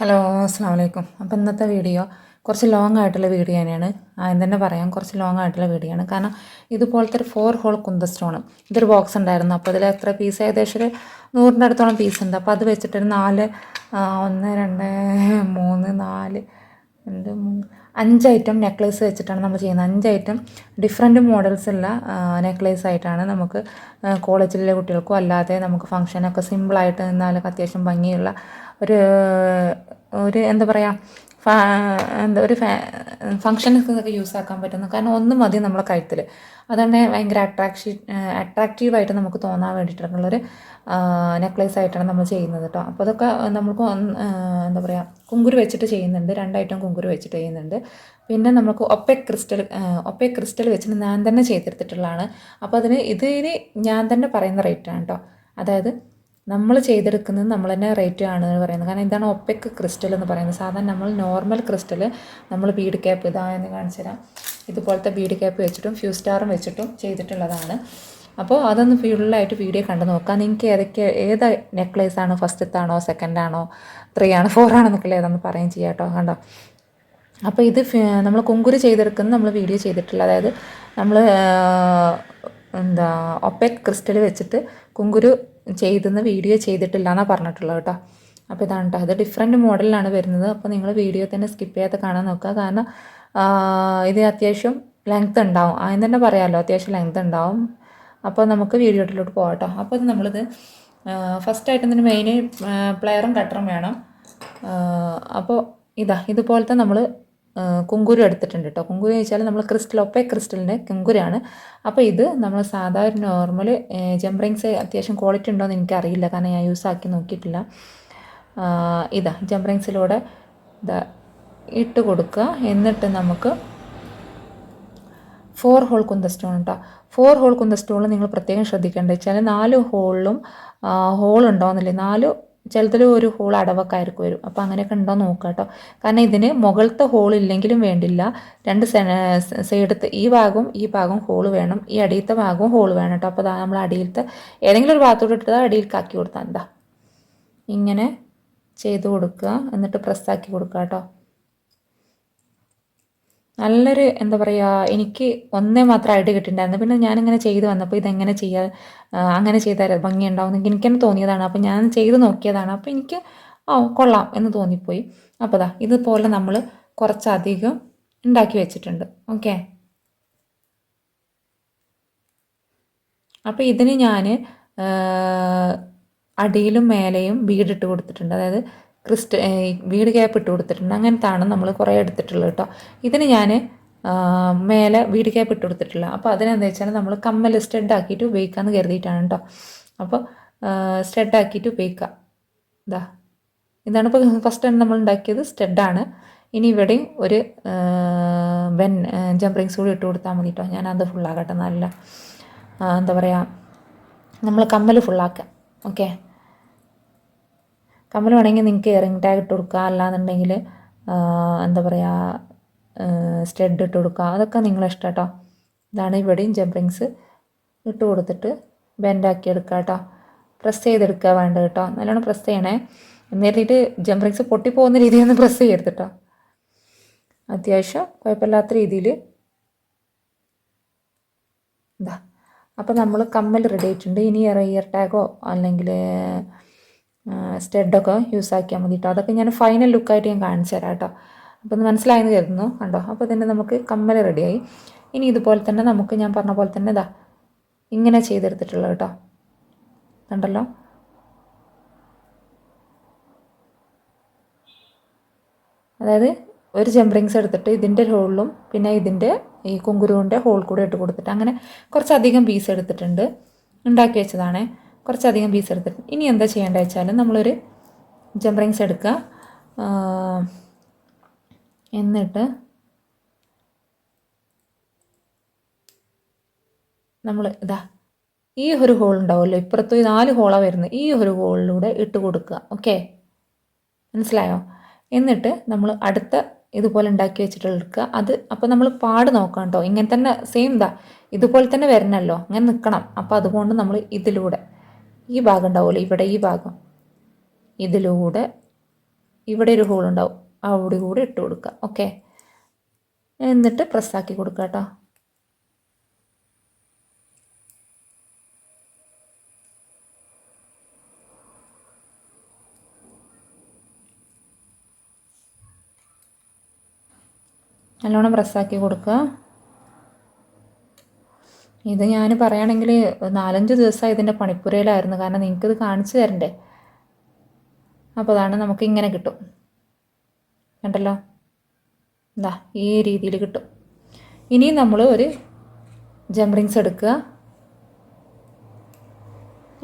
Hello അസ്സാം വലൈക്കും അപ്പോൾ ഇന്നത്തെ വീഡിയോ കുറച്ച് ലോങ് ആയിട്ടുള്ള വീഡിയോ തന്നെയാണ്. ആദ്യം തന്നെ പറയാം കുറച്ച് ലോങ് ആയിട്ടുള്ള വീഡിയോ ആണ്. കാരണം ഇതുപോലത്തെ ഒരു ഫോർ ഹോൾ കുന്ത സ്റ്റോൺ ഇതൊരു ബോക്സ് ഉണ്ടായിരുന്നു. അപ്പോൾ ഇതിൽ എത്ര പീസ് ഏകദേശം ഒരു നൂറിന്റെ അടുത്തോളം പീസ് ഉണ്ട്. അപ്പോൾ അത് വെച്ചിട്ടൊരു നാല് ഒന്ന് രണ്ട് മൂന്ന് നാല് രണ്ട് മൂന്ന് അഞ്ച് ഐറ്റം നെക്ലേസ് വെച്ചിട്ടാണ് നമ്മൾ ചെയ്യുന്നത്. അഞ്ച് ഐറ്റം ഡിഫറെന്റ് മോഡൽസ് ഉള്ള നെക്ലേസ് ആയിട്ടാണ് നമുക്ക് കോളേജിലെ കുട്ടികൾക്കും അല്ലാതെ നമുക്ക് ഫംഗ്ഷനൊക്കെ സിമ്പിളായിട്ട് നിന്നാലൊക്കെ അത്യാവശ്യം ഭംഗിയുള്ള ഒരു ഒരു എന്താ പറയുക എന്താ ഒരു ഒക്കെ യൂസ് ആക്കാൻ പറ്റുന്നു. കാരണം ഒന്ന് മതി നമ്മളെ കഴുത്തിൽ അതുകൊണ്ട് ഭയങ്കര അട്രാക്ഷി അട്രാക്റ്റീവായിട്ട് നമുക്ക് തോന്നാൻ വേണ്ടിയിട്ടുള്ളൊരു നെക്ലേസ് ആയിട്ടാണ് നമ്മൾ ചെയ്യുന്നത് കേട്ടോ അപ്പോൾ അതൊക്കെ നമുക്ക് എന്താ പറയുക കുങ്കുരു വെച്ചിട്ട് ചെയ്യുന്നുണ്ട്. രണ്ടായിട്ടും കുങ്കുരു വെച്ചിട്ട് ചെയ്യുന്നുണ്ട്. പിന്നെ നമുക്ക് ഒപ്പേ ക്രിസ്റ്റൽ ഒപ്പേ ക്രിസ്റ്റൽ വെച്ചിട്ട് ഞാൻ തന്നെ ചെയ്തെടുത്തിട്ടുള്ളതാണ്. അപ്പോൾ അതിന് ഇത് ഇനി ഞാൻ തന്നെ പറയുന്ന റേറ്റാണ് കേട്ടോ അതായത് നമ്മൾ ചെയ്തെടുക്കുന്നത് നമ്മൾ തന്നെ റേറ്റ് ആണ് എന്ന് പറയുന്നത്. കാരണം ഇതാണ് ഒപ്പക്ക് ക്രിസ്റ്റൽ എന്ന് പറയുന്നത്. സാധാരണ നമ്മൾ നോർമൽ ക്രിസ്റ്റൽ നമ്മൾ ബീഡ് ക്യാപ്പ് ഇതാ എന്ന് കാണിച്ചു തരാം. ഇതുപോലത്തെ ബീഡ് ക്യാപ്പ് വെച്ചിട്ടും ഫ്യൂ സ്റ്റാറും വെച്ചിട്ടും ചെയ്തിട്ടുള്ളതാണ്. അപ്പോൾ അതൊന്ന് ഫുള്ളായിട്ട് വീഡിയോ കണ്ടു നോക്കാം. നിങ്ങൾക്ക് ഏതൊക്കെ ഏത് നെക്ലേസ് ആണ് സെക്കൻഡ് ആണോ ത്രീ ആണോ ഫോർ ആണോ എന്നൊക്കെ ഏതാണെന്ന് പറയുകയും ചെയ്യാം കേട്ടോ. കണ്ടോ? അപ്പോൾ ഇത് നമ്മൾ കുങ്കുരു ചെയ്തെടുക്കുന്നത് നമ്മൾ വീഡിയോ ചെയ്തിട്ടില്ല അതായത് നമ്മൾ എന്താ ഒപ്പേക് ക്രിസ്റ്റൽ വെച്ചിട്ട് കുങ്കുരു ചെയ്തെന്ന് വീഡിയോ ചെയ്തിട്ടില്ല എന്നാണ് പറഞ്ഞിട്ടുള്ളത് കേട്ടോ. അപ്പോൾ ഇതാണ് കേട്ടോ. അത് ഡിഫറെന്റ് മോഡലിലാണ് വരുന്നത്. അപ്പോൾ നിങ്ങൾ വീഡിയോ തന്നെ സ്കിപ്പ് ചെയ്യാതെ കാണാൻ നോക്കുക. കാരണം ഇത് അത്യാവശ്യം ലെങ്ത് ഉണ്ടാവും. ആദ്യം തന്നെ പറയാമല്ലോ അത്യാവശ്യം ലെങ്ത് ഉണ്ടാവും. അപ്പോൾ നമുക്ക് വീഡിയോട്ടിലോട്ട് പോകാം കേട്ടോ. അപ്പോൾ ഇത് നമ്മളിത് ഫസ്റ്റായിട്ട് ഇതിന് മെയിൻ പ്ലെയറും കട്ടറും വേണം. അപ്പോൾ ഇതാ ഇതുപോലത്തെ നമ്മൾ കുങ്കുരു എടുത്തിട്ടുണ്ട് കേട്ടോ കുങ്കുരു വെച്ചാൽ നമ്മൾ ക്രിസ്റ്റൽ ഒപ്പേ ക്രിസ്റ്റലിന്റെ കുങ്കുരാണ്. അപ്പോൾ ഇത് നമ്മൾ സാധാരണ നോർമൽ ജംറിങ്സ് അത്യാവശ്യം ക്വാളിറ്റി ഉണ്ടോ എന്ന് എനിക്കറിയില്ല. കാരണം ഞാൻ യൂസ് ആക്കി നോക്കിയിട്ടില്ല. ഇതാ ജംറിങ്സിലൂടെ ഇതാ ഇട്ട് കൊടുക്കുക. എന്നിട്ട് നമുക്ക് ഫോർ ഹോൾ കുന്ത സ്റ്റോൺ കേട്ടോ ഫോർ ഹോൾ കുന്ത സ്റ്റോണിൽ നിങ്ങൾ പ്രത്യേകം ശ്രദ്ധിക്കേണ്ടത് വെച്ചാൽ നാല് ഹോളിലും ഹോൾ ഉണ്ടോ എന്നല്ലേ നാല് ചിലതിൽ ഒരു ഹോൾ അടവൊക്കെ ആയിരിക്കും വരും. അപ്പോൾ അങ്ങനെയൊക്കെ ഉണ്ടോ നോക്കുക കേട്ടോ. കാരണം ഇതിന് മുകളിലത്തെ ഹോൾ ഇല്ലെങ്കിലും വേണ്ടില്ല. രണ്ട് സൈഡത്ത് ഈ ഭാഗവും ഈ ഭാഗവും ഹോൾ വേണം. ഈ അടിയിലത്തെ ഭാഗവും ഹോൾ വേണം കേട്ടോ. അപ്പോൾ നമ്മൾ അടിയിലത്തെ ഏതെങ്കിലും ഒരു ഭാഗത്തോട്ട് ഇട്ടത് അടിയിലേക്കാക്കി കൊടുത്താൽ എന്താ ഇങ്ങനെ ചെയ്ത് കൊടുക്കുക. എന്നിട്ട് പ്രസ്സാക്കി കൊടുക്കുക കേട്ടോ. നല്ലൊരു എന്താ പറയുക എനിക്ക് ഒന്നേ മാത്രം ആയിട്ട് കിട്ടിയിട്ടുണ്ടായിരുന്നു. പിന്നെ ഞാനിങ്ങനെ ചെയ്ത് വന്നപ്പോൾ ഇതെങ്ങനെ ചെയ്യാൻ അങ്ങനെ ചെയ്താൽ ഭംഗി ഉണ്ടാവും എനിക്ക് തന്നെ തോന്നിയതാണ്. അപ്പോൾ ഞാൻ ചെയ്ത് നോക്കിയതാണ്. അപ്പോൾ എനിക്ക് ആ കൊള്ളാം എന്ന് തോന്നിപ്പോയി. അപ്പോൾ ദാ ഇതുപോലെ നമ്മൾ കുറച്ചധികം ഉണ്ടാക്കി വെച്ചിട്ടുണ്ട്. ഓക്കെ? അപ്പോൾ ഇതിന് ഞാൻ അടിയിലും മേലെയും ബീഡിട്ട് കൊടുത്തിട്ടുണ്ട്. അതായത് ക്രിസ്റ്റ വീട് ക്യാപ്പ് ഇട്ട് കൊടുത്തിട്ടുണ്ട്. അങ്ങനത്താണ് നമ്മൾ കുറേ എടുത്തിട്ടുള്ളത് കേട്ടോ. ഇതിന് ഞാൻ മേലെ വീട് ക്യാപ്പ് ഇട്ട് കൊടുത്തിട്ടില്ല. അപ്പോൾ അതിനെന്താ വെച്ചാൽ നമ്മൾ കമ്മൽ സ്റ്റഡ് ആക്കിയിട്ട് ഉപയോഗിക്കാമെന്ന് കരുതിയിട്ടാണ് കേട്ടോ. അപ്പോൾ സ്റ്റഡ് ആക്കിയിട്ട് ഉപയോഗിക്കുക ഇതാ ഇതാണ് ഇപ്പോൾ ഫസ്റ്റ് ടൈം നമ്മൾ ഉണ്ടാക്കിയത് സ്റ്റഡാണ് ഇനി ഇവിടെയും ഒരു വെൻ ജംപറിങ്സ് കൂടി ഇട്ട് കൊടുത്താൽ മതി കേട്ടോ. ഞാനത് ഫുള്ളാക്കട്ടെ നല്ല എന്താ പറയുക നമ്മൾ കമ്മൽ ഫുള്ളാക്കാം ഓക്കെ കമ്മൽ വേണമെങ്കിൽ നിങ്ങൾക്ക് ഇയറിംഗ് ടാഗ് ഇട്ട് കൊടുക്കുക അല്ലാന്നുണ്ടെങ്കിൽ എന്താ പറയുക സ്റ്റെഡ് ഇട്ട് കൊടുക്കുക അതൊക്കെ നിങ്ങളെ ഇഷ്ടം കേട്ടോ ഇതാണ് ഇവിടെയും ജംപറിങ്സ് ഇട്ട് കൊടുത്തിട്ട് ബെൻഡാക്കി എടുക്കുക കേട്ടോ പ്രസ് ചെയ്തെടുക്കുക വേണ്ടത് കേട്ടോ നല്ലോണം പ്രസ് ചെയ്യണേ. എന്നിട്ട് പൊട്ടി പൊട്ടിപ്പോകുന്ന രീതിയിൽ പ്രസ് ചെയ്യരുത് കേട്ടോ അത്യാവശ്യം കുഴപ്പമില്ലാത്ത രീതിയിൽ ഇതാ അപ്പോൾ നമ്മൾ കമ്മൽ റെഡി ആയിട്ടുണ്ട്. ഇനി ഇയർ ഇയർ ടാഗോ അല്ലെങ്കിൽ സ്റ്റഡൊക്കെ യൂസ് ആക്കിയാൽ മതി കേട്ടോ അതൊക്കെ ഞാൻ ഫൈനൽ ലുക്കായിട്ട് ഞാൻ കാണിച്ചു തരാം കേട്ടോ. അപ്പോൾ ഒന്ന് മനസ്സിലായെന്ന് കരുതുന്നു കണ്ടോ? അപ്പോൾ തന്നെ നമുക്ക് കമ്മൽ റെഡിയായി ഇനി ഇതുപോലെ തന്നെ നമുക്ക് ഞാൻ പറഞ്ഞ പോലെ തന്നെ ഇതാ ഇങ്ങനെ ചെയ്തെടുത്തിട്ടുള്ളത് കേട്ടോ. കണ്ടല്ലോ? അതായത് ഒരു ജംബ്രിങ്സ് എടുത്തിട്ട് ഇതിന്റെ ഹോളിലും പിന്നെ ഇതിന്റെ ഈ കുങ്കുരുവിന്റെ ഹോൾ കൂടെ ഇട്ട് കൊടുത്തിട്ട് അങ്ങനെ കുറച്ചധികം പീസ് എടുത്തിട്ടുണ്ട്. ഉണ്ടാക്കി വെച്ചതാണ്. കുറച്ചധികം പീസ് എടുത്തിട്ട് ഇനി എന്താ ചെയ്യേണ്ടത് വെച്ചാൽ നമ്മളൊരു ജംപറിങ്സ് എടുക്കുക. ആ, എന്നിട്ട് നമ്മൾ ഇതാ ഈ ഒരു ഹോൾ ഉണ്ടാവുമല്ലോ ഇപ്പുറത്ത് ഈ നാല് ഹോളാണ് വരുന്നത് ഈ ഒരു ഹോളിലൂടെ ഇട്ട് കൊടുക്കുക. ഓക്കെ മനസ്സിലായോ? എന്നിട്ട് നമ്മൾ അടുത്ത ഇതുപോലെ ഉണ്ടാക്കി വെച്ചിട്ടെടുക്കുക അത് അപ്പോൾ നമ്മൾ പാട് നോക്കാം കേട്ടോ. ഇങ്ങനെ തന്നെ സെയിം ഇതാ. ഇതുപോലെ തന്നെ വരണമല്ലോ അങ്ങനെ നിൽക്കണം അപ്പോൾ അതുകൊണ്ട് നമ്മൾ ഇതിലൂടെ ഈ ഭാഗം ഉണ്ടാവുമല്ലോ ഇവിടെ ഈ ഭാഗം. ഇതിലൂടെ ഇവിടെ ഒരു ഹോൾ ഉണ്ടാവും. അവിടെ കൂടെ ഇട്ട് കൊടുക്കുക ഓക്കെ എന്നിട്ട് പ്രസ്സാക്കി കൊടുക്കുക കേട്ടോ. നല്ലോണം പ്രസ്സാക്കി കൊടുക്കുക. ഇത് ഞാൻ പറയുകയാണെങ്കിൽ നാലഞ്ച് ദിവസമായി ഇതിന്റെ പണിപ്പുരയിലായിരുന്നു. കാരണം നിങ്ങൾക്ക് ഇത് കാണിച്ചു തരണ്ടേ? അപ്പോൾ അതാണ് നമുക്ക് ഇങ്ങനെ കിട്ടും. കണ്ടല്ലോ? എന്താ ഈ രീതിയിൽ കിട്ടും. ഇനി നമ്മൾ ഒരു ജംറിങ്സ് എടുക്കുക.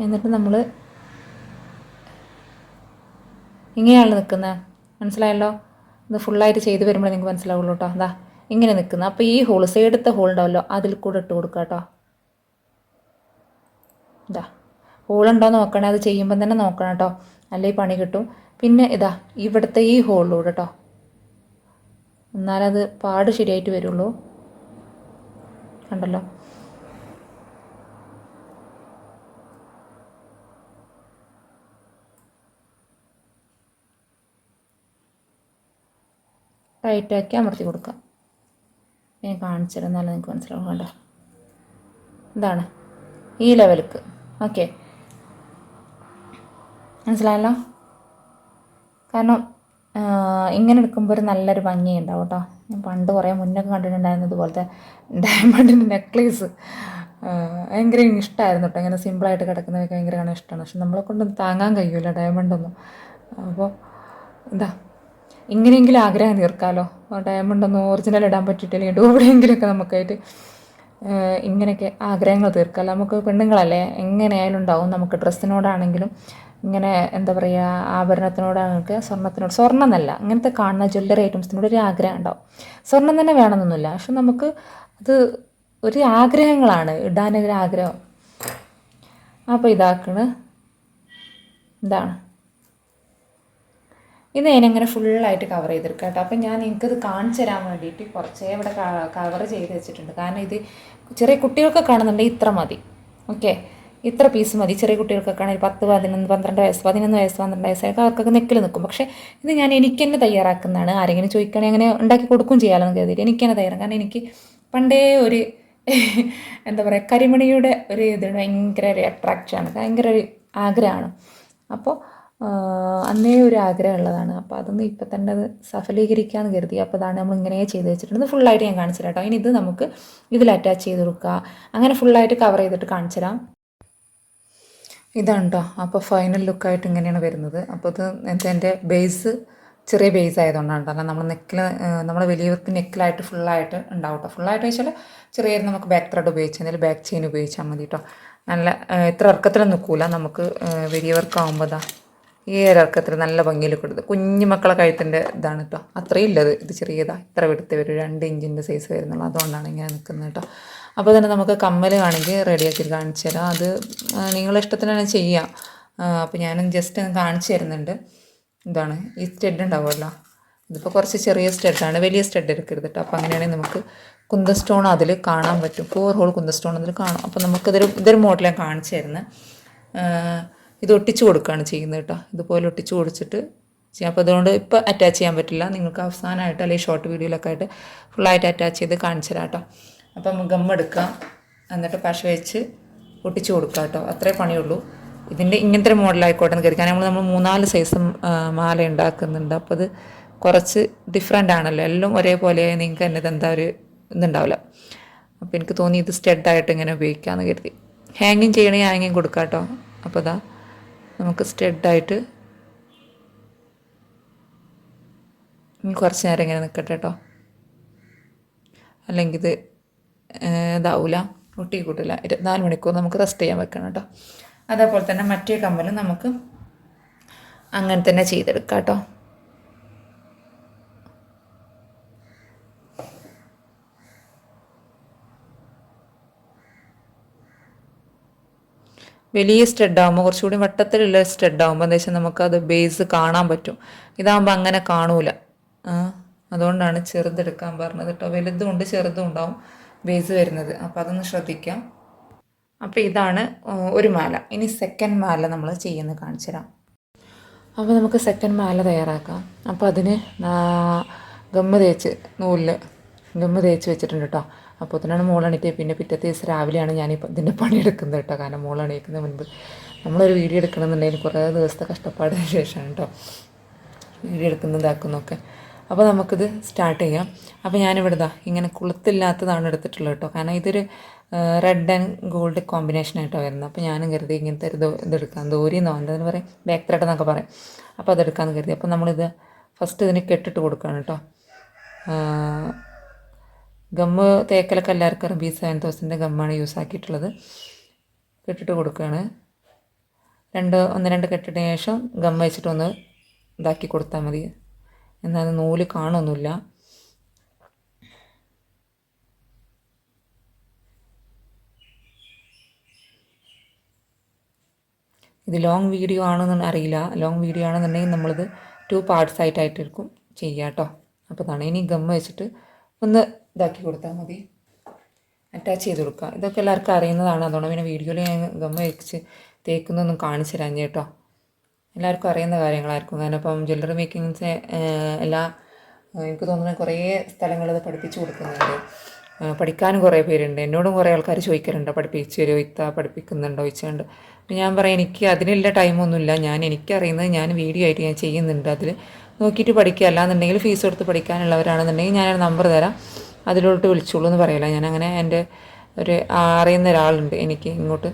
എന്നിട്ട് നമ്മൾ ഇങ്ങനെയാണ് നിൽക്കുന്നത് മനസ്സിലായല്ലോ? ഇത് ഫുള്ളായിട്ട് ചെയ്ത് വരുമ്പോൾ നിങ്ങൾക്ക് മനസ്സിലാവുള്ളൂ കേട്ടോ. എന്താ ഇങ്ങനെ നിൽക്കുന്നത് അപ്പോൾ ഈ ഹോൾ സൈഡത്തെ ഹോൾ ഉണ്ടാവല്ലോ അതിൽ കൂടെ ഇട്ട് കൊടുക്കുക കേട്ടോ. ഇതാ ഹോളുണ്ടോ നോക്കണേ അത് ചെയ്യുമ്പം തന്നെ നോക്കണം കേട്ടോ. അല്ലേ പണി കിട്ടും. പിന്നെ ഇതാ ഇവിടുത്തെ ഈ ഹോളിലൂടെ കേട്ടോ. എന്നാലത് പാട് ശരിയായിട്ട് വരുള്ളൂ. കണ്ടല്ലോ. ടൈറ്റാക്കി അമർത്തി കൊടുക്കാം. ഞാൻ കാണിച്ചിരുന്നാലും നിങ്ങൾക്ക് മനസ്സിലാവും കണ്ടോ? ഇതാണ് ഈ ലെവലിക്ക് ഓക്കെ. മനസ്സിലായല്ലോ? കാരണം ഇങ്ങനെ എടുക്കുമ്പോൾ ഒരു നല്ലൊരു ഭംഗി ഉണ്ടാവും കേട്ടോ. ഞാൻ പണ്ട് കുറേ മുന്നൊക്കെ കണ്ടിട്ടുണ്ടായിരുന്നു ഇതുപോലത്തെ ഡയമണ്ടിന്റെ നെക്ലേസ് ഭയങ്കര ഇഷ്ടമായിരുന്നു കേട്ടോ. ഇങ്ങനെ സിമ്പിളായിട്ട് കിടക്കുന്നതൊക്കെ ഭയങ്കര കാണാൻ ഇഷ്ടമാണ് പക്ഷെ നമ്മളെ കൊണ്ടൊന്നും താങ്ങാൻ കഴിയൂല ഡയമണ്ടൊന്നും അപ്പോൾ എന്താ ഇങ്ങനെയെങ്കിലും ആഗ്രഹം തീർക്കാമല്ലോ ഡയമണ്ടൊന്നും ഒറിജിനൽ ഇടാൻ പറ്റിയിട്ടില്ലെങ്കിൽ എവിടെയെങ്കിലുമൊക്കെ നമുക്കായിട്ട് ഇങ്ങനെയൊക്കെ ആഗ്രഹങ്ങൾ തീർക്കാം നമുക്ക് പെണ്ണുങ്ങളല്ലേ? എങ്ങനെയായാലും ഉണ്ടാവും. നമുക്ക് ഡ്രസ്സിനോടാണെങ്കിലും ഇങ്ങനെ എന്താ പറയുക ആഭരണത്തിനോടാണെങ്കിൽ സ്വർണത്തിനോട് സ്വർണം എന്നല്ല ഇങ്ങനത്തെ കാണുന്ന ജ്വല്ലറി ഐറ്റംസിനോട് ഒരു ആഗ്രഹം ഉണ്ടാവും. സ്വർണം തന്നെ വേണമെന്നൊന്നുമില്ല. പക്ഷെ നമുക്ക് അത് ഒരു ആഗ്രഹങ്ങളാണ്. ഇടാനൊരു ആഗ്രഹം. അപ്പോൾ ഇതാക്കണ്. ഇതാണ്. ഇത് ഞാനിങ്ങനെ ഫുള്ളായിട്ട് കവർ ചെയ്തെടുക്കാം കേട്ടോ. അപ്പം ഞാൻ നിങ്ങൾക്കത് കാണിച്ചു തരാൻ വേണ്ടിയിട്ട് കുറച്ചേ ഇവിടെ കവർ ചെയ്ത് വെച്ചിട്ടുണ്ട്. കാരണം ഇത് ചെറിയ കുട്ടികൾക്ക് കാണുന്നുണ്ടെങ്കിൽ ഇത്ര മതി. ഓക്കെ ഇത്ര പീസ് മതി. ചെറിയ കുട്ടികൾക്കൊക്കെ ആണെങ്കിൽ പത്ത് പതിനൊന്ന് പന്ത്രണ്ട് വയസ്സ് പതിനൊന്ന് വയസ്സ് പന്ത്രണ്ട് വയസ്സായിട്ട് അവർക്കൊക്കെ നെക്കിൽ നിൽക്കും. പക്ഷേ ഇത് ഞാൻ എനിക്ക് തന്നെ തയ്യാറാക്കുന്നതാണ്. ആരെങ്കിലും ചോദിക്കണേ അങ്ങനെ ഉണ്ടാക്കി കൊടുക്കും ചെയ്യാമെന്ന് കരുതിയിട്ട് എനിക്ക് തന്നെ തയ്യാറാണ് കാരണം എനിക്ക് പണ്ടേ ഒരു എന്താ പറയുക കരിമണിയുടെ ഒരു ഇത് ഭയങ്കര ഒരു അട്രാക്ഷനാണ് ഭയങ്കര ഒരു ആഗ്രഹമാണ്. അപ്പോൾ അന്നേ ഒരു ആഗ്രഹം ഉള്ളതാണ് അപ്പോൾ അതൊന്ന് ഇപ്പം തന്നെ അത് സഫലീകരിക്കാമെന്ന് കരുതി. അപ്പോൾ അതാണ് നമ്മൾ ഇങ്ങനെ ചെയ്ത് വെച്ചിട്ടുണ്ട്. ഫുള്ളായിട്ട് ഞാൻ കാണിച്ചു കേട്ടോ ഇനി ഇത് നമുക്ക് ഇതിൽ അറ്റാച്ച് ചെയ്ത് കൊടുക്കുക അങ്ങനെ ഫുള്ളായിട്ട് കവർ ചെയ്തിട്ട് കാണിച്ചു തരാം. ഇതാണ് കേട്ടോ അപ്പോൾ ഫൈനൽ ലുക്കായിട്ട് ഇങ്ങനെയാണ് വരുന്നത്. അപ്പോൾ ഇത് എന്താ എന്റെ ബേസ് ചെറിയ ബേസ് ആയതുകൊണ്ടാണ് കാരണം നമ്മൾ നെക്കിൽ നമ്മൾ വലിയവർക്ക് നെക്കിലായിട്ട് ഫുള്ളായിട്ട് ഉണ്ടാവും കേട്ടോ. ഫുള്ളായിട്ട് വെച്ചാൽ ചെറിയ നമുക്ക് ബാക്ക് ത്രെഡ് ഉപയോഗിച്ച് അല്ലെങ്കിൽ ബാക്ക് ചെയിൻ ഉപയോഗിച്ചാൽ മതി കേട്ടോ. നല്ല ഇത്ര ഇറക്കത്തിലൊന്നും നിൽക്കൂല നമുക്ക് വലിയവർക്കാവുമ്പോൾ ഈ ഒരു ഇറക്കത്തിൽ നല്ല ഭംഗിയിൽ കൊടുത്ത് കുഞ്ഞു മക്കളെ കഴുത്തിന്റെ ഇതാണ് കേട്ടോ അത്രയും ഇല്ലത് ഇത് ചെറിയതാ. ഇത്ര വെടുത്ത് വരും. രണ്ട് ഇഞ്ചിന്റെ സൈസ് വരുന്നുള്ളൂ. അതുകൊണ്ടാണ് ഇങ്ങനെ നിൽക്കുന്നത് കേട്ടോ അപ്പോൾ തന്നെ നമുക്ക് കമ്മൽ വേണമെങ്കിൽ റെഡിയാക്കി കാണിച്ചു തരാം. അത് ആ, നിങ്ങളെ ഇഷ്ടത്തിന് തന്നെ ചെയ്യാം. അപ്പോൾ ഞാനും ജസ്റ്റ് കാണിച്ചു തരുന്നുണ്ട്. ഇതാണ്. ഈ സ്റ്റെഡ് ഉണ്ടാവുമല്ലോ. ഇതിപ്പോൾ കുറച്ച് ചെറിയ സ്റ്റെഡാണ് വലിയ സ്റ്റെഡ് എടുക്കരുത് കേട്ടോ അപ്പോൾ അങ്ങനെയാണെങ്കിൽ നമുക്ക് കുന്ത സ്റ്റോൺ അതിൽ കാണാൻ പറ്റും. ഫോർ ഹോൾ കുന്ത സ്റ്റോൺ അതിൽ കാണാം. അപ്പോൾ നമുക്കിതൊരു ഇതൊരു മോഡലാണ് കാണിച്ചു തരുന്നത് ഇത് ഒട്ടിച്ചു കൊടുക്കുകയാണ് ചെയ്യുന്നത് കേട്ടോ. ഇതുപോലെ ഒട്ടിച്ചു കൊടുത്തിട്ട് ചെയ്യാം. അപ്പോൾ അതുകൊണ്ട് ഇപ്പോൾ അറ്റാച്ച് ചെയ്യാൻ പറ്റില്ല. നിങ്ങൾക്ക് അവസാനമായിട്ട് അല്ലെങ്കിൽ ഷോർട്ട് വീഡിയോയിലൊക്കെ ആയിട്ട് ഫുള്ളായിട്ട് അറ്റാച്ച് ചെയ്ത് കാണിച്ചു തരാം കേട്ടോ. അപ്പം ഗം എടുക്കാം. എന്നിട്ട് പശ വെച്ച് ഒട്ടിച്ചു കൊടുക്കുക കേട്ടോ. അത്രേ പണിയുള്ളൂ. ഇതിന്റെ ഇങ്ങനത്തെ ഒരു മോഡലായിക്കോട്ടെ എന്ന് കരുതി കാരണം നമ്മൾ നമ്മൾ മൂന്നാൽ സൈസ് മാല ഉണ്ടാക്കുന്നുണ്ട്. അപ്പോൾ അത് കുറച്ച് ഡിഫറെന്റ് ആണല്ലോ. എല്ലാം ഒരേപോലെ നിങ്ങൾക്ക് തന്നെ ഇതെന്താ ഒരു ഇതുണ്ടാവില്ല. അപ്പോൾ എനിക്ക് തോന്നി ഇത് സ്റ്റെഡായിട്ട് ഇങ്ങനെ ഉപയോഗിക്കാമെന്ന് കരുതി. ഹാങ്ങിങ് ചെയ്യണേ ഹാങ്ങിങ് കൊടുക്കാം കേട്ടോ. അപ്പോൾ ഇതാ നമുക്ക് സ്റ്റെഡായിട്ട് കുറച്ച് നേരം ഇങ്ങനെ നിൽക്കട്ടെ കേട്ടോ അല്ലെങ്കിൽ ഇത് ഇതാവില്ല ഇതാവൂല ഒട്ടി കൂട്ടില്ല ഇരുപത്തിനാല് മണിക്കൂർ നമുക്ക് റെസ്റ്റ് ചെയ്യാൻ വെക്കണം കേട്ടോ അതേപോലെ തന്നെ മറ്റേ കമ്മലും നമുക്ക് അങ്ങനെ തന്നെ ചെയ്തെടുക്കാം കേട്ടോ വലിയ സ്റ്റഡ് ആകുമ്പോൾ കുറച്ചുകൂടി വട്ടത്തിലുള്ള സ്റ്റഡ് ആകുമ്പോൾ എന്താ വെച്ചാൽ നമുക്കത് ബേസ് കാണാൻ പറ്റും. ഇതാകുമ്പോൾ അങ്ങനെ കാണൂല. അതുകൊണ്ടാണ് ചെറുതെടുക്കാൻ പറഞ്ഞത് കേട്ടോ. വലുതും ഉണ്ട് ചെറുതും ഉണ്ടാവും ബേസ് വരുന്നത്. അപ്പോൾ അതൊന്ന് ശ്രദ്ധിക്കാം. അപ്പോൾ ഇതാണ് ഒരു മാല. ഇനി സെക്കൻഡ് മാല നമ്മൾ ചെയ്യുന്നത് കാണിച്ചു തരാം. അപ്പോൾ നമുക്ക് സെക്കൻഡ് മാല തയ്യാറാക്കാം. അപ്പോൾ അതിന് ഗമ്മ് തേച്ച് നൂലിൽ ഗമ്മ് തേച്ച് വെച്ചിട്ടുണ്ട് കേട്ടോ. അപ്പോൾ തന്നെയാണ് മോളെണീറ്റ് പിന്നെ പിറ്റത്തെ ദിവസം രാവിലെയാണ് ഞാൻ ഇതിന്റെ പണിയെടുക്കുന്നത് കേട്ടോ. കാരണം മോളെണീക്കുന്നതിന് മുൻപ് നമ്മളൊരു വീഡിയോ എടുക്കണമെന്നുണ്ടെങ്കിൽ കുറേ ദിവസത്തെ കഷ്ടപ്പാടിന് ശേഷമാണ് കേട്ടോ വീഡിയോ എടുക്കുന്നത് ഇതാക്കുന്നൊക്കെ അപ്പോൾ നമുക്കിത് സ്റ്റാർട്ട് ചെയ്യാം. അപ്പോൾ ഞാനിവിടെ ഇതാ ഇങ്ങനെ കുളുത്തില്ലാത്തതാണ് എടുത്തിട്ടുള്ളത് കേട്ടോ. കാരണം ഇതൊരു റെഡ് ആൻഡ് ഗോൾഡ് കോമ്പിനേഷൻ ആയിട്ടാണ് വരുന്നത്. അപ്പോൾ ഞാനും കരുതി ഇങ്ങനത്തെ ഒരു ഇതെടുക്കാം. ദോരി എന്നോ എന്താന്ന് പറയും? ബാക്ക് ത്രെഡ് എന്നൊക്കെ പറയും. അപ്പോൾ അതെടുക്കാമെന്ന് കരുതി. അപ്പോൾ നമ്മളിത് ഫസ്റ്റ് ഇതിന് കെട്ടിട്ട് കൊടുക്കുകയാണ് കേട്ടോ. ഗമ്മ് തേക്കലൊക്കെ എല്ലാവർക്കും അറിയാം. സെവൻ തൗസൻഡിന്റെ ഗമ്മാണ് യൂസ് ആക്കിയിട്ടുള്ളത്. കെട്ടിട്ട് കൊടുക്കുകയാണ് രണ്ട് ഒന്ന് രണ്ട് കെട്ടിട്ടതിന് ശേഷം ഗം വെച്ചിട്ട് ഒന്ന് ഇതാക്കി കൊടുത്താൽ മതി. എന്നാൽ നൂൽ കാണുമൊന്നുമില്ല ഇത് ലോങ് വീഡിയോ ആണെന്ന് അറിയില്ല. ലോങ് വീഡിയോ ആണെന്നുണ്ടെങ്കിൽ നമ്മളിത് ടു പാർട്സ് ആയിട്ടായിട്ടിരിക്കും ചെയ്യാം കേട്ടോ അപ്പോൾ അതാണ്. ഇനി ഗം വെച്ചിട്ട് ഒന്ന് ഇതാക്കി കൊടുത്താൽ മതി. അറ്റാച്ച് ചെയ്ത് കൊടുക്കുക ഇതൊക്കെ എല്ലാവർക്കും അറിയുന്നതാണ്. അതുകൊണ്ട് പിന്നെ വീഡിയോയിൽ ഞാൻ ഗമ്മ വെച്ച് തേക്കുന്നൊന്നും കാണിച്ചു കേട്ടോ. എല്ലാവർക്കും അറിയുന്ന കാര്യങ്ങളായിരിക്കും. കാരണം ഇപ്പം ജ്വല്ലറി മേക്കിങ്സ് എല്ലാ എനിക്ക് തോന്നുന്ന കുറേ സ്ഥലങ്ങൾ ഇത് പഠിപ്പിച്ചു കൊടുക്കുന്നുണ്ട്. പഠിക്കാനും കുറേ പേരുണ്ട്. എന്നോടും കുറേ ആൾക്കാർ ചോദിക്കാറുണ്ട്. പഠിപ്പിച്ച് തരുമോ? ഇത്ത പഠിപ്പിക്കുന്നുണ്ടോ? ചോദിച്ചുകൊണ്ട് അപ്പം ഞാൻ പറയാം എനിക്ക് അതിനുള്ള ടൈമൊന്നുമില്ല ഞാൻ എനിക്കറിയുന്നത് ഞാൻ വീഡിയോ ആയിട്ട് ഞാൻ ചെയ്യുന്നുണ്ട്. അതിൽ നോക്കിയിട്ട് പഠിക്കുക. അല്ലാന്നുണ്ടെങ്കിൽ ഫീസ് കൊടുത്ത് പഠിക്കാനുള്ളവരാണെന്നുണ്ടെങ്കിൽ ഞാൻ നമ്പർ തരാം. അതിലോട്ട് വിളിച്ചോളൂ എന്ന് പറയില്ല. ഞാൻ അങ്ങനെ എന്റെ ഒരു അറിയുന്ന ഒരാളുണ്ട് എനിക്ക് ഇങ്ങോട്ട്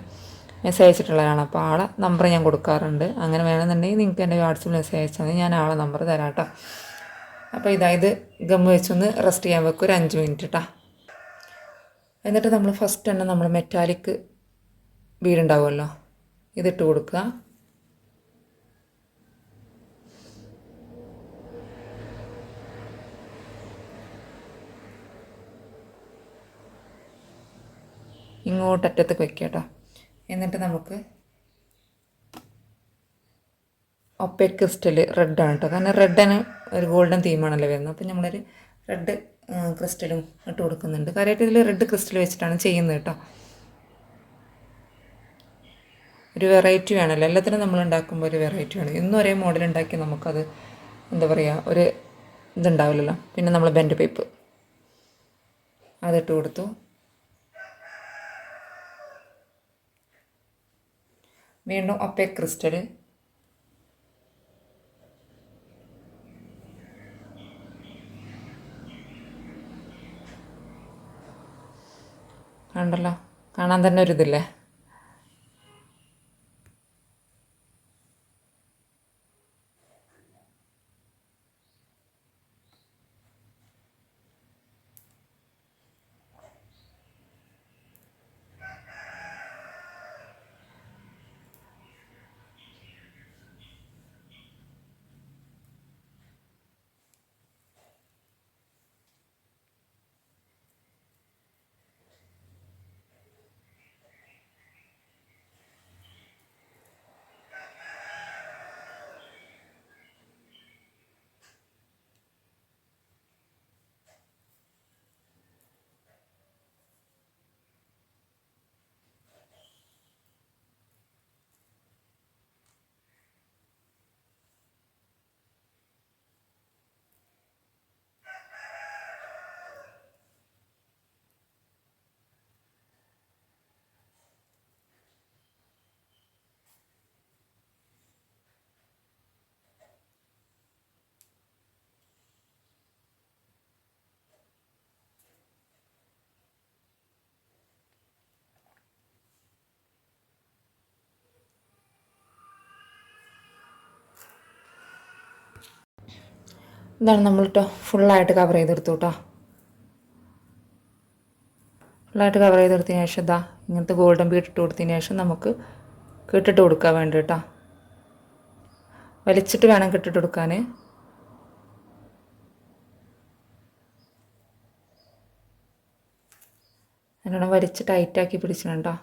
മെസ്സേജ് അയച്ചിട്ടുള്ളതാണ്. അപ്പോൾ ആളെ നമ്പർ ഞാൻ കൊടുക്കാറുണ്ട്. അങ്ങനെ വേണമെന്നുണ്ടെങ്കിൽ നിങ്ങൾക്ക് എന്റെ വാട്സപ്പിൽ മെസ്സേജ് അയച്ചാൽ മതി. ഞാൻ ആളെ നമ്പർ തരാം കേട്ടോ. അപ്പോൾ ഇതായത് ഗമ്മ് വെച്ചൊന്ന് റെസ്റ്റ് ചെയ്യാൻ വെക്കും. ഒരു അഞ്ച് മിനിറ്റ് കേട്ടോ എന്നിട്ട് നമ്മൾ ഫസ്റ്റ് തന്നെ നമ്മൾ മെറ്റാലിക് വീടുണ്ടാവുമല്ലോ. ഇതിട്ട് കൊടുക്കുക. ഇങ്ങോട്ട് അറ്റത്തേക്ക് വെക്കുക കേട്ടോ. എന്നിട്ട് നമുക്ക് ഒപ്പേ ക്രിസ്റ്റൽ റെഡാണ് കേട്ടോ. കാരണം റെഡിന് ഒരു ഗോൾഡൻ തീമാണല്ലോ വരുന്നത്. അപ്പം നമ്മളൊരു റെഡ് ക്രിസ്റ്റലും ഇട്ട് കൊടുക്കുന്നുണ്ട്. കാര്യമായിട്ട് ഇതിൽ റെഡ് ക്രിസ്റ്റൽ വെച്ചിട്ടാണ് ചെയ്യുന്നത് കേട്ടോ. ഒരു വെറൈറ്റി വേണമല്ലോ എല്ലാത്തിനും നമ്മൾ ഉണ്ടാക്കുമ്പോൾ ഒരു വെറൈറ്റി വേണം. എന്നും ഒരേ മോഡൽ ഉണ്ടാക്കി നമുക്കത് എന്താ പറയുക ഒരു ഇതുണ്ടാവില്ലല്ലോ. പിന്നെ നമ്മൾ ബെൻഡ് പൈപ്പ് അതിട്ട് കൊടുത്തു. വീണ്ടും അപ്പേ ക്രിസ്റ്റൽ കണ്ടല്ലോ? കാണാൻ തന്നെ ഒരു ഇതാണ് നമ്മൾ കേട്ടോ ഫുള്ളായിട്ട് കവർ ചെയ്തെടുത്തു കേട്ടോ ഫുള്ളായിട്ട് കവർ ചെയ്തെടുത്തതിന് ശേഷം ഇതാ ഇങ്ങനത്തെ ഗോൾഡൻ ബീഡ് ഇട്ട് കൊടുത്തതിന് ശേഷം നമുക്ക് കെട്ടിട്ട് കൊടുക്കാൻ വേണ്ടി കേട്ടോ വലിച്ചിട്ട് വേണം കെട്ടിട്ട് കൊടുക്കാൻ നല്ലോണം വലിച്ച് ടൈറ്റാക്കി പിടിച്ചിട്ടുണ്ടോ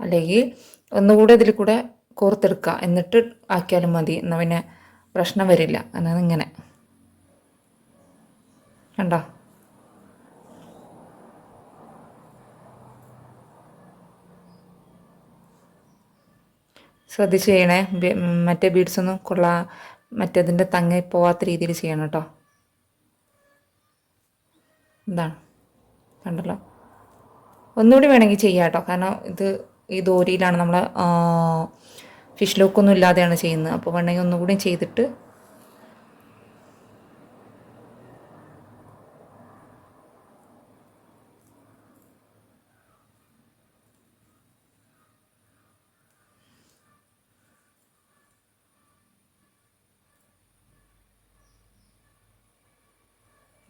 അല്ലെങ്കിൽ ഒന്നുകൂടെ ഇതിൽ കൂടെ കോർത്തെടുക്കുക എന്നിട്ട് ആക്കിയാലും മതി. എന്നാൽ പിന്നെ പ്രശ്നം വരില്ല. എന്നാൽ ഇങ്ങനെ. കണ്ടോ? ശ്രദ്ധിച്ച് ചെയ്യണേ. മറ്റേ ബീഡ്സ് ഒന്നും കൊള്ളാ മറ്റേതിന്റെ തങ്ങി പോവാത്ത രീതിയിൽ ചെയ്യണം കേട്ടോ. എന്താണ് കണ്ടല്ലോ? ഒന്നുകൂടി വേണമെങ്കിൽ ചെയ്യാം കേട്ടോ. കാരണം ഇത് ഈ ദോരിയിലാണ് നമ്മൾ ഫിഷ് ലോക്കൊന്നും ഇല്ലാതെയാണ് ചെയ്യുന്നത്. അപ്പോൾ വേണമെങ്കിൽ ഒന്നുകൂടി ചെയ്തിട്ട്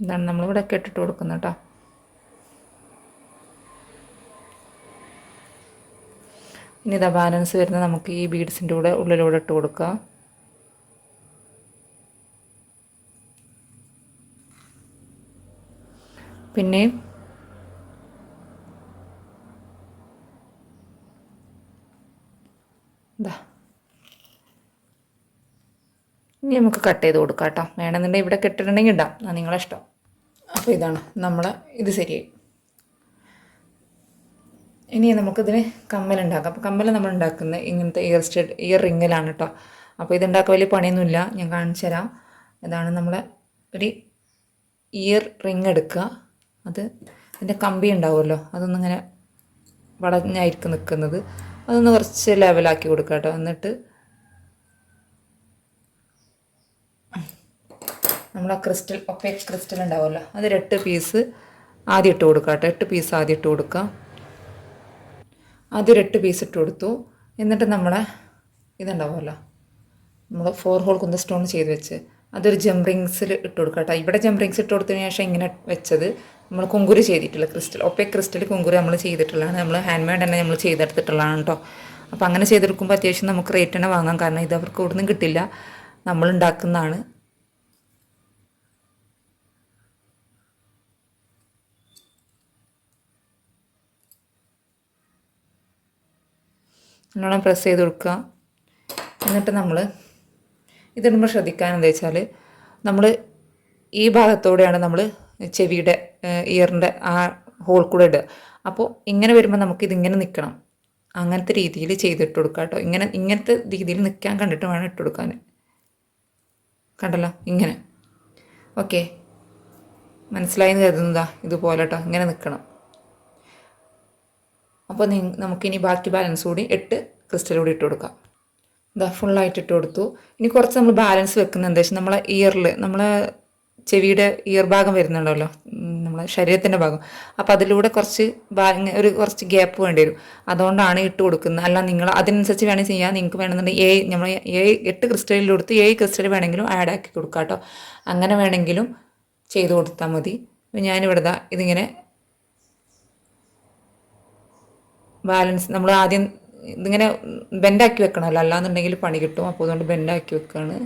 ഇതാണ് നമ്മളിവിടെ കെട്ടിട്ട് കൊടുക്കുന്നത് കേട്ടോ. ഇനി ഇതാ ബാലൻസ് വരുന്ന നമുക്ക് ഈ ബീഡ്സിന്റെ കൂടെ ഉള്ളിലൂടെ ഇട്ട് കൊടുക്കുക പിന്നെ ഇനി നമുക്ക് കട്ട് ചെയ്ത് കൊടുക്കാം കേട്ടോ. വേണമെന്നുണ്ടെങ്കിൽ ഇവിടെ കെട്ടിട്ടുണ്ടെങ്കിൽ ഇടാം. നിങ്ങളെ ഇഷ്ടം. അപ്പോൾ ഇതാണ് നമ്മൾ ഇത് ശരിയായി. ഇനി നമുക്കിതിന് കമ്മലുണ്ടാക്കാം. അപ്പോൾ കമ്മൽ നമ്മൾ ഉണ്ടാക്കുന്നത് ഇങ്ങനത്തെ ഇയർ സ്റ്റഡ് ഇയർ റിങ്ങിലാണ് കേട്ടോ അപ്പോൾ ഇതുണ്ടാക്കാൻ വലിയ പണിയൊന്നുമില്ല. ഞാൻ കാണിച്ചു തരാം. ഇതാണ് നമ്മളെ ഒരു ഇയർ റിങ് എടുക്കുക. അത് അതിന്റെ കമ്പി ഉണ്ടാവുമല്ലോ. അതൊന്നിങ്ങനെ വളഞ്ഞായിരിക്കും നിൽക്കുന്നത്. അതൊന്ന് കുറച്ച് ലെവലാക്കി കൊടുക്കുക കേട്ടോ എന്നിട്ട് നമ്മളെ ക്രിസ്റ്റൽ ഒപ്പേക്ക് ക്രിസ്റ്റൽ ഉണ്ടാവുമല്ലോ. അത് എട്ട് പീസ് ആദ്യം ഇട്ട് കൊടുക്കുക കേട്ടോ എട്ട് പീസ് ആദ്യം ഇട്ട് കൊടുക്കുക. എട്ട് പീസ് ഇട്ട് കൊടുത്തു. എന്നിട്ട് നമ്മളെ ഇതുണ്ടാവുമല്ലോ. നമ്മൾ ഫോർ ഹോൾ കുന്ത സ്റ്റോൺ ചെയ്ത് വെച്ച് അതൊരു ജംറിങ്സിൽ ഇട്ട് കൊടുക്കുക കേട്ടോ. ഇവിടെ ജംറിങ്സ് ഇട്ട് കൊടുത്തതിന് ശേഷം ഇങ്ങനെ വെച്ചത് നമ്മൾ കുങ്കുരു ചെയ്തിട്ടുള്ള ക്രിസ്റ്റൽ ഒപ്പേ ക്രിസ്റ്റൽ കുങ്കുരു നമ്മൾ ചെയ്തിട്ടുള്ളതാണ്. നമ്മൾ ഹാൻഡ് മെയ്ഡ് തന്നെ നമ്മൾ ചെയ്തെടുത്തിട്ടുള്ളതാണ് കേട്ടോ. അപ്പോൾ അങ്ങനെ ചെയ്തെടുക്കുമ്പോൾ അത്യാവശ്യം നമുക്ക് റേറ്റ് തന്നെ വാങ്ങാം. കാരണം ഇത് അവർക്ക് ഇവിടുന്ന് കിട്ടില്ല. നമ്മൾ ഉണ്ടാക്കുന്നതാണ്. നല്ലോണം പ്രസ് ചെയ്ത് കൊടുക്കുക. എന്നിട്ട് നമ്മൾ ഇതിടുമ്പോൾ ശ്രദ്ധിക്കാൻ എന്താ വെച്ചാൽ നമ്മൾ ഈ ഭാഗത്തോടെയാണ് നമ്മൾ ചെവിയുടെ ഇയറിന്റെ ആ ഹോൾ കൂടെ ഇടുക. അപ്പോൾ ഇങ്ങനെ വരുമ്പോൾ നമുക്ക് ഇതിങ്ങനെ നിൽക്കണം അങ്ങനത്തെ രീതിയിൽ ചെയ്തിട്ട് കൊടുക്കുക കേട്ടോ. ഇങ്ങനെ ഇങ്ങനത്തെ രീതിയിൽ നിൽക്കാൻ കണ്ടിട്ട് വേണം ഇട്ട് കൊടുക്കാൻ. കണ്ടല്ലോ? ഇങ്ങനെ. ഓക്കെ. മനസ്സിലായി കരുതുന്നതാ ഇതുപോലെ കേട്ടോ. ഇങ്ങനെ നിൽക്കണം അപ്പോൾ നമുക്കിനി ബാക്കി ബാലൻസ് കൂടി എട്ട് ക്രിസ്റ്റൽ കൂടി ഇട്ട് കൊടുക്കാം. ഇതാ ഫുള്ളായിട്ട് ഇട്ട് കൊടുത്തു. ഇനി കുറച്ച് നമ്മൾ ബാലൻസ് വെക്കുന്ന എന്താ വെച്ചാൽ നമ്മളെ ഇയറിൽ നമ്മളെ ചെവിയുടെ ഇയർ ഭാഗം വരുന്നുണ്ടല്ലോ. നമ്മളെ ശരീരത്തിന്റെ ഭാഗം. അപ്പോൾ അതിലൂടെ കുറച്ച് ഒരു കുറച്ച് ഗ്യാപ്പ് വേണ്ടി വരും. അതുകൊണ്ടാണ് ഇട്ട് കൊടുക്കുന്നത്. അല്ല നിങ്ങൾ അതിനനുസരിച്ച് വേണമെങ്കിൽ ചെയ്യാം. നിങ്ങൾക്ക് വേണമെന്നുണ്ടെങ്കിൽ ഏഴ് നമ്മൾ ഏഴ് എട്ട് ക്രിസ്റ്റലിൽ കൊടുത്ത് ഏഴ് ക്രിസ്റ്റൽ വേണമെങ്കിലും ആഡ് ആക്കി കൊടുക്കാം കേട്ടോ അങ്ങനെ വേണമെങ്കിലും ചെയ്ത് കൊടുത്താൽ മതി. ഞാനിവിടെ ഇതിങ്ങനെ ബാലൻസ് നമ്മൾ ആദ്യം ഇതിങ്ങനെ ബെൻഡാക്കി വെക്കണമല്ലോ. അല്ലാന്നുണ്ടെങ്കിൽ പണി കിട്ടും. അപ്പോൾ അതുകൊണ്ട് ബെൻഡാക്കി വെക്കുകയാണ്